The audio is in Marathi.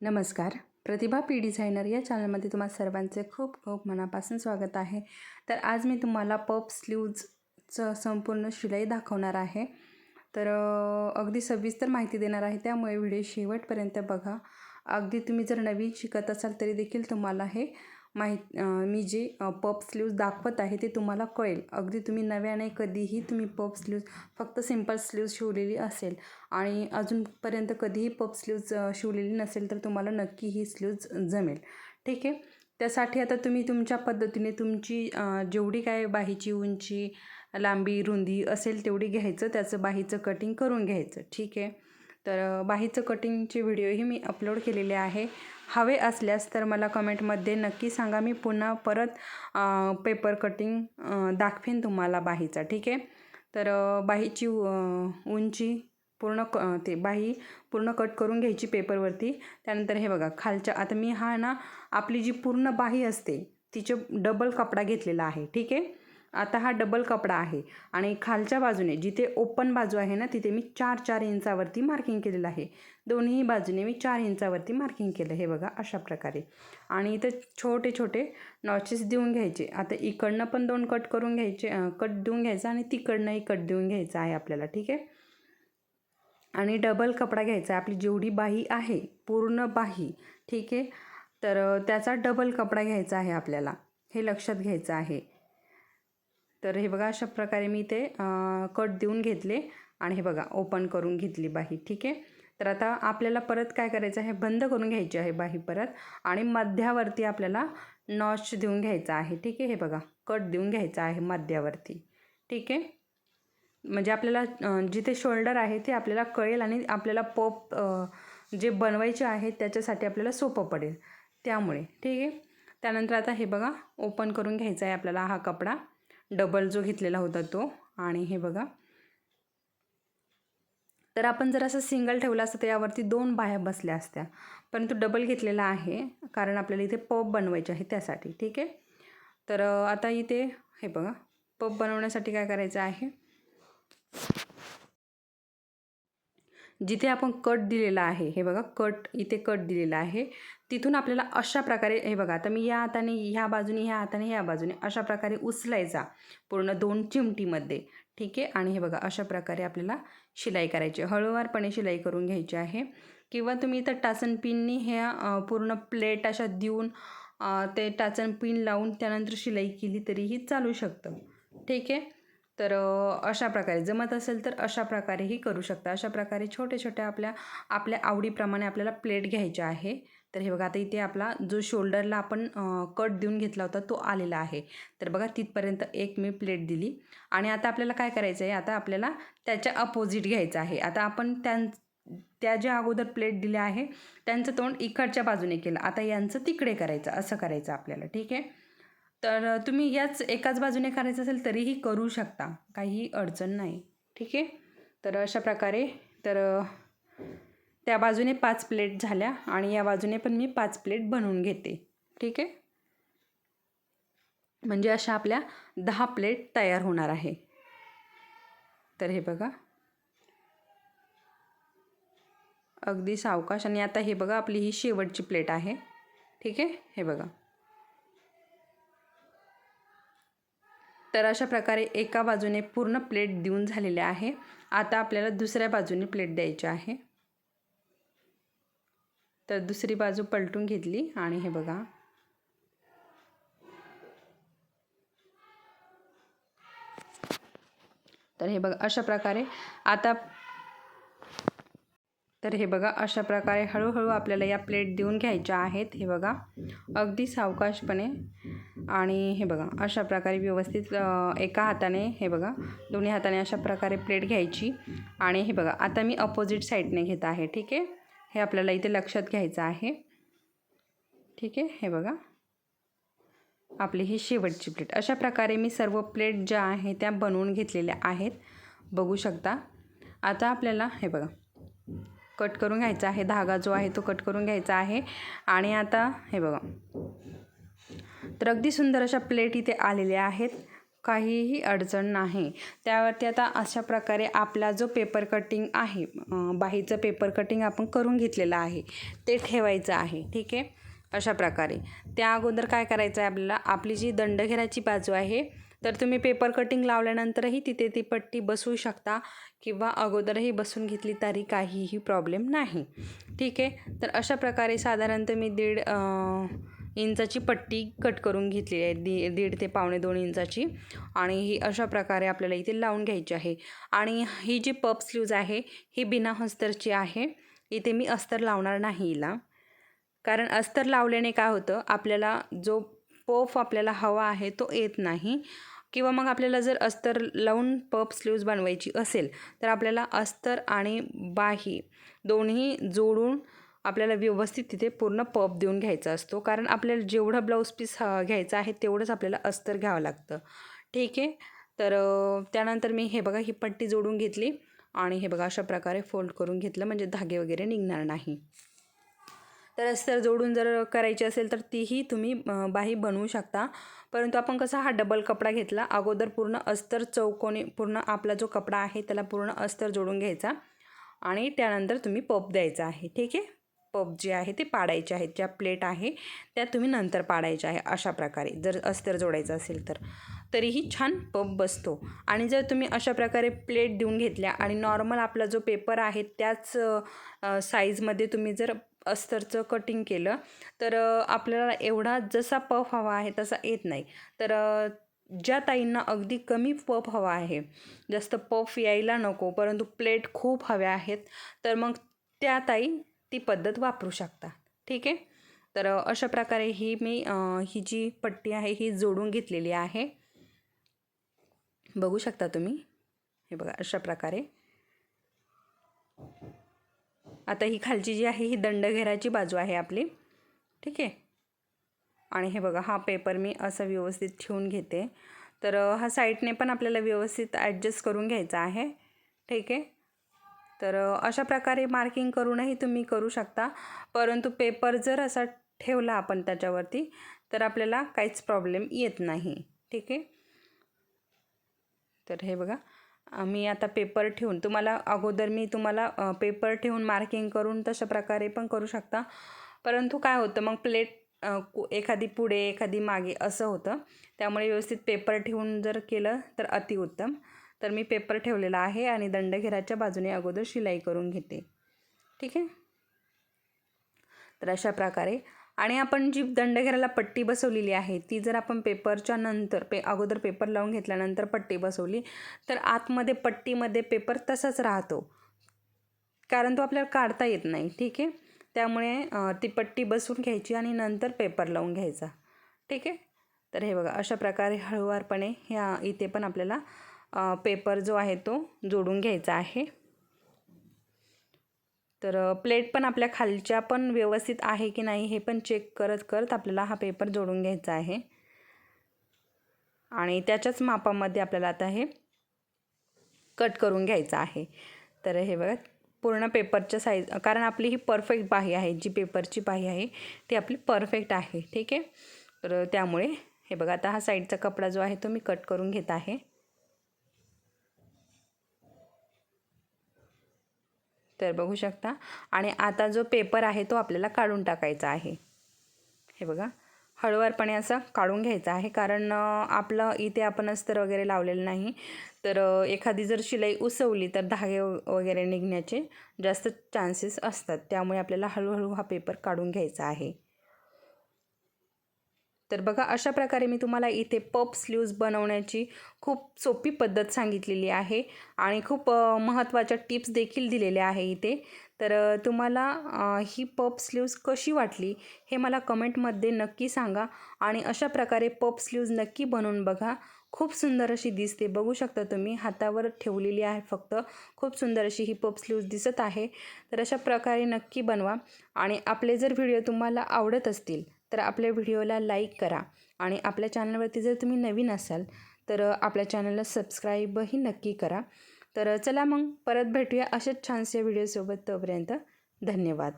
नमस्कार. प्रतिभा पी डिझायनर या चॅनलमध्ये तुम्हा सर्वांचे खूप खूप मनापासून स्वागत आहे. तर आज मी तुम्हाला पप स्लीव्जचं संपूर्ण शिलाई दाखवणार आहे. तर अगदी सविस्तर माहिती देणार आहे. त्यामुळे व्हिडिओ शेवटपर्यंत बघा. अगदी तुम्ही जर नवीन शिकत असाल तरी देखील तुम्हाला हे माहीत मी जे पप स्लीव्ज दाखवत आहे ते तुम्हाला कळेल. अगदी तुम्ही नव्याने कधीही तुम्ही पप स्लीव्ज फक्त सिंपल स्लीव्ज शिवलेली असेल. आणि अजूनपर्यंत कधीही पप स्लीव्ज शिवलेली नसेल तर तुम्हाला नक्की ही स्लीव्ज जमेल. ठीक आहे? त्यासाठी आता तुम्ही तुमच्या पद्धतीने तुमची जेवढी काय बाहीची उंची लांबी रुंदी असेल तेवढी घ्यायचं. त्याचं बाहीचं कटिंग करून घ्यायचं. ठीक आहे? तर बाहीचं कटिंगचे व्हिडिओही मी अपलोड केलेले आहे. हवे असल्यास तर मला कमेंटमध्ये नक्की सांगा. मी पुन्हा परत पेपर कटिंग दाखवेन तुम्हाला बाहीचा. ठीक आहे? तर बाहीची उंची पूर्ण क ते बाही पूर्ण कट करून घ्यायची पेपरवरती. त्यानंतर हे बघा खालच्या आता मी हा ना आपली जी पूर्ण बाही असते तिचे डबल कपडा घेतलेला आहे. ठीक आहे? आता हा डबल कपडा आहे. आणि खालच्या बाजूने जिथे ओपन बाजू आहे ना तिथे मी चार चार इंचावरती मार्किंग केलेलं आहे. दोन्ही बाजूने मी चार इंचावरती मार्किंग केलं हे बघा अशा प्रकारे. आणि इथं छोटे छोटे नॉचेस देऊन घ्यायचे. आता इकडनं पण दोन कट करून घ्यायचे कट देऊन घ्यायचा आणि तिकडनंही कट देऊन घ्यायचा आहे आपल्याला ठीक आहे? आणि डबल कपडा घ्यायचा आहे. आपली जेवढी बाही आहे पूर्ण बाही ठीक आहे? तर त्याचा डबल कपडा घ्यायचा आहे आपल्याला. हे लक्षात घ्यायचं आहे. तर हे बघा अशा प्रकारे मी ते कट देऊन घेतले आणि हे बघा ओपन करून घेतली बाही. ठीक आहे? तर आता आपल्याला परत काय करायचं आहे? बंद करून घ्यायची आहे बाही परत आणि मध्यावरती आपल्याला नॉच देऊन घ्यायचा आहे. ठीक आहे? हे बघा कट देऊन घ्यायचा आहे मध्यावरती. ठीक आहे? म्हणजे आपल्याला जिथे शोल्डर आहे ते आपल्याला कळेल आणि आपल्याला पप जे बनवायचे आहे त्याच्यासाठी आपल्याला सोपं पडेल त्यामुळे. ठीक आहे? त्यानंतर आता हे बघा ओपन करून घ्यायचा आहे आपल्याला हा कपडा. डबल जो घेतलेला होता तो. आणि हे बघा. तर आपण जर असं सिंगल ठेवलं असतं तर यावरती दोन बाह्या बसल्या असत्या. परंतु डबल घेतलेला आहे कारण आपल्याला इथे पप बनवायचे आहे त्यासाठी ठीक आहे? तर आता इथे हे बघा. पप बनवण्यासाठी काय करायचं आहे? जिथे आपण कट दिलेला आहे हे बघा कट इथे कट दिलेला आहे तिथून आपल्याला अशा प्रकारे हे बघा आता मी या हाताने ह्या बाजूने ह्या हाताने ह्या बाजूने अशा प्रकारे उचलायचा पूर्ण दोन चिमटीमध्ये ठीक आहे? आणि हे बघा अशा प्रकारे आपल्याला शिलाई करायची हळूवारपणे शिलाई करून घ्यायची आहे. किंवा तुम्ही इथं टाचन पिननी ह्या पूर्ण प्लेट अशा देऊन ते टाचन पिन लावून त्यानंतर शिलाई केली तरीही चालू शकतं ठीक आहे? तर अशा प्रकारे. जमत असेल तर अशा प्रकारेही करू शकता. अशा प्रकारे छोटे छोट्या आपल्या आपल्या आवडीप्रमाणे आपल्याला प्लेट घ्यायच्या आहे. तर हे बघा आता इथे आपला जो शोल्डरला आपण कट देऊन घेतला होता तो आलेला आहे. तर बघा तिथपर्यंत एक मी प्लेट दिली. आणि आता आपल्याला काय करायचं आहे? आता आपल्याला त्याच्या अपोजिट घ्यायचं आहे. आता आपण त्यां त्या ज्या अगोदर प्लेट दिल्या आहे त्यांचं तोंड इकडच्या बाजूने केलं. आता यांचं तिकडे करायचं असं करायचं आपल्याला. ठीक आहे? तर तुम्ही याच एकाच बाजूने करायचं असेल तरीही करू शकता. काही अडचण नाही. ठीक आहे? तर अशा प्रकारे तर त्या बाजूने पाच प्लेट झाल्या आणि या बाजूने पण मी पाच प्लेट बनवून घेते. ठीक आहे? म्हणजे अशा आपल्या दहा प्लेट तयार होणार आहे. तर हे बघा. अगदी सावकाश आणि आता हे बघा आपली ही शेवटची प्लेट आहे. ठीक आहे? हे बघा. तर अशा प्रकारे एका बाजूने पूर्ण प्लेट देऊन झालेले आहे. आता आपल्याला दुसऱ्या बाजूने प्लेट द्यायची आहे. तर दुसरी बाजू पलटून घेतली आणि हे बघा. तर हे बघा अशा प्रकारे आता तर हे बघा अशा प्रकारे हळूहळू आपल्याला या प्लेट देऊन घ्यायच्या आहेत. हे बघा अगदी सावकाशपणे आणि हे बघा अशा प्रकारे व्यवस्थित एका हाताने हे बघा दोन्ही हाताने अशा प्रकारे प्लेट घ्यायची. आणि हे बघा आता मी अपोजिट साईडने घेत आहे ठीक आहे? हे आपल्याला इथे लक्षात घ्यायचं आहे. ठीक आहे? हे बघा. आपली ही शेवटची प्लेट. अशा प्रकारे मी सर्व प्लेट ज्या आहे त्या बनवून घेतलेल्या आहेत. बघू शकता. आता आपल्याला हे बघा कट करून घ्यायचा आहे. धागा जो आहे तो कट करून घ्यायचा आहे. आणि आता हे बघा तर अगदी सुंदर अशा प्लेट इथे आलेल्या आहेत. काहीही अडचण नाही. त्यावरती आता अशा प्रकारे आपला जो पेपर कटिंग आहे बाहीचं पेपर कटिंग आपण करून घेतलेलं आहे ते ठेवायचं आहे. ठीक आहे? अशा प्रकारे. त्या अगोदर काय करायचं आहे आपल्याला? आपली जी दंडघेराची बाजू आहे तर तुम्ही पेपर कटिंग लावल्यानंतरही तिथे ती पट्टी बसवू शकता किंवा अगोदरही बसून घेतली तरी काहीही प्रॉब्लेम नाही. ठीक आहे? तर अशा प्रकारे साधारण मी दीड इंचाची पट्टी कट करून घेतली आहे दी दीड ते पावणे दोन इंचाची. आणि ही अशा प्रकारे आपल्याला इथे लावून घ्यायची आहे. आणि ही जी पप स्लीव्ज आहे ही बिना हस्तरची आहे. इथे मी अस्तर लावणार नाही हिला. कारण अस्तर लावल्याने काय होतं आपल्याला जो पफ आपल्याला हवा आहे तो येत नाही. किंवा मग आपल्याला जर अस्तर लावून पप स्लीव्ज बनवायची असेल तर आपल्याला अस्तर आणि बाही दोन्ही जोडून आपल्याला व्यवस्थित तिथे पूर्ण पप देऊन घ्यायचा असतो. कारण आपल्याला जेवढं ब्लाऊज पीस घ्यायचं आहे तेवढंच आपल्याला अस्तर घ्यावं लागतं. ठीक आहे? तर त्यानंतर मी हे बघा ही पट्टी जोडून घेतली आणि हे बघा अशा प्रकारे फोल्ड करून घेतलं. म्हणजे धागे वगैरे निघणार नाही. तर अस्तर जोडून जर करायची असेल तर तीही तुम्ही बाही बनवू शकता. परंतु आपण कसा हा डबल कपडा घेतला अगोदर पूर्ण अस्तर चौकोनी पूर्ण आपला जो कपडा आहे त्याला पूर्ण अस्तर जोडून घ्यायचा आणि त्यानंतर तुम्ही पप द्यायचा आहे. ठीक आहे? पप जे आहे ते पाडायचे आहेत ज्या प्लेट आहे त्या तुम्ही नंतर पाडायच्या आहे अशा प्रकारे. जर अस्तर जोडायचं असेल तर. तरीही छान पप बसतो. आणि जर तुम्ही अशा प्रकारे प्लेट देऊन घेतल्या आणि नॉर्मल आपला जो पेपर आहे त्याच साईजमध्ये तुम्ही जर अस्तरचं कटिंग केलं तर आपल्याला एवढा जसा पफ हवा आहे तसा येत नाही. तर ज्या ताईंना अगदी कमी पफ हवा आहे जास्त पफ यायला नको परंतु प्लेट खूप हव्या आहेत तर मग त्या ताई ती पद्धत वापरू शकता. ठीक आहे? तर अशा प्रकारे ही मी ही जी पट्टी आहे ही जोडून घेतलेली आहे. बघू शकता तुम्ही? हे बघा अशा प्रकारे. आता ही खालची जी आहे ही दंडघेराची बाजू आहे आपली. ठीक आहे? आणि हे बघा हा पेपर मी असं व्यवस्थित ठेवून घेते. तर हा साईडने पण आपल्याला व्यवस्थित ॲडजस्ट करून घ्यायचा आहे. ठीक आहे? तर अशा प्रकारे मार्किंग करूनही तुम्ही करू शकता. परंतु पेपर जर असा ठेवला आपण त्याच्यावरती तर आपल्याला काहीच प्रॉब्लेम येत नाही. ठीक आहे? तर हे बघा. मी आता पेपर ठेवून तुम्हाला अगोदर मी तुम्हाला पेपर ठेवून मार्किंग करून तशा प्रकारे पण करू शकता. परंतु काय होतं मग प्लेट एखादी पुढे एखादी मागे असं होतं. त्यामुळे व्यवस्थित पेपर ठेवून जर केलं तर अतिउत्तम. तर मी पेपर ठेवलेला आहे आणि दंडघेराच्या बाजूने अगोदर शिलाई करून घेते. ठीक आहे? तर अशा प्रकारे. आणि आपण जी दंडघेराला पट्टी बसवलेली आहे ती जर आपण पेपरच्या नंतर पे अगोदर पेपर लावून घेतल्यानंतर पट्टी बसवली तर आतमध्ये पट्टीमध्ये पेपर तसाच राहतो. कारण तो आपल्याला काढता येत नाही. ठीक आहे? त्यामुळे ती पट्टी बसवून घ्यायची आणि नंतर पेपर लावून घ्यायचा. ठीक आहे? तर हे बघा अशा प्रकारे हळूवारपणे ह्या इथे पण आपल्याला पेपर जो आहे तो जोडून घ्यायचा आहे. तर प्लेट पण आपल्या खालच्या पण व्यवस्थित आहे की नाही हे पण चेक करत करत आपल्याला हा पेपर जोडून घ्यायचा आहे. आणि त्याच्याच मापामध्ये आपल्याला आता हे कट करून घ्यायचं आहे. तर हे बघा पूर्ण पेपरच्या साईज कारण आपली ही परफेक्ट बाही आहे जी पेपरची बाही आहे ती आपली परफेक्ट आहे ठीक आहे? तर त्यामुळे हे बघा आता हा साईडचा कपडा जो आहे तो मी कट करून घेत आहे. तर बघू शकता. आणि आता जो पेपर आहे तो आपल्याला काढून टाकायचा आहे. हे बघा. हळूवारपणे असं काढून घ्यायचं आहे. कारण आपलं इथे आपण अस्तर वगैरे लावलेलं नाही. तर एखादी जर शिलाई उसवली तर धागे वगैरे निघण्याचे जास्त चान्सेस असतात. त्यामुळे आपल्याला हळूहळू हा पेपर काढून घ्यायचा आहे. तर बघा अशा प्रकारे मी तुम्हाला इथे पप स्लीव्ज बनवण्याची खूप सोपी पद्धत सांगितलेली आहे आणि खूप महत्त्वाच्या टिप्स देखील दिलेल्या आहे इथे. तर तुम्हाला ही पप स्लीव्ज कशी वाटली हे मला कमेंटमध्ये नक्की सांगा आणि अशा प्रकारे पप स्लीव्ज नक्की बनवून बघा. खूप सुंदर अशी दिसते. बघू शकता तुम्ही हातावर ठेवलेली आहे फक्त. खूप सुंदर अशी ही पप स्लीव्ज दिसत आहे. तर अशा प्रकारे नक्की बनवा आणि आपले जर व्हिडिओ तुम्हाला आवडत असतील तर आपल्या व्हिडिओला लाईक करा आणि आपल्या चॅनलवरती जर तुम्ही नवीन असाल तर आपल्या चॅनलला सबस्क्राईबही नक्की करा. तर चला मग परत भेटूया अशाच छानशा व्हिडिओसोबत तोपर्यंत धन्यवाद.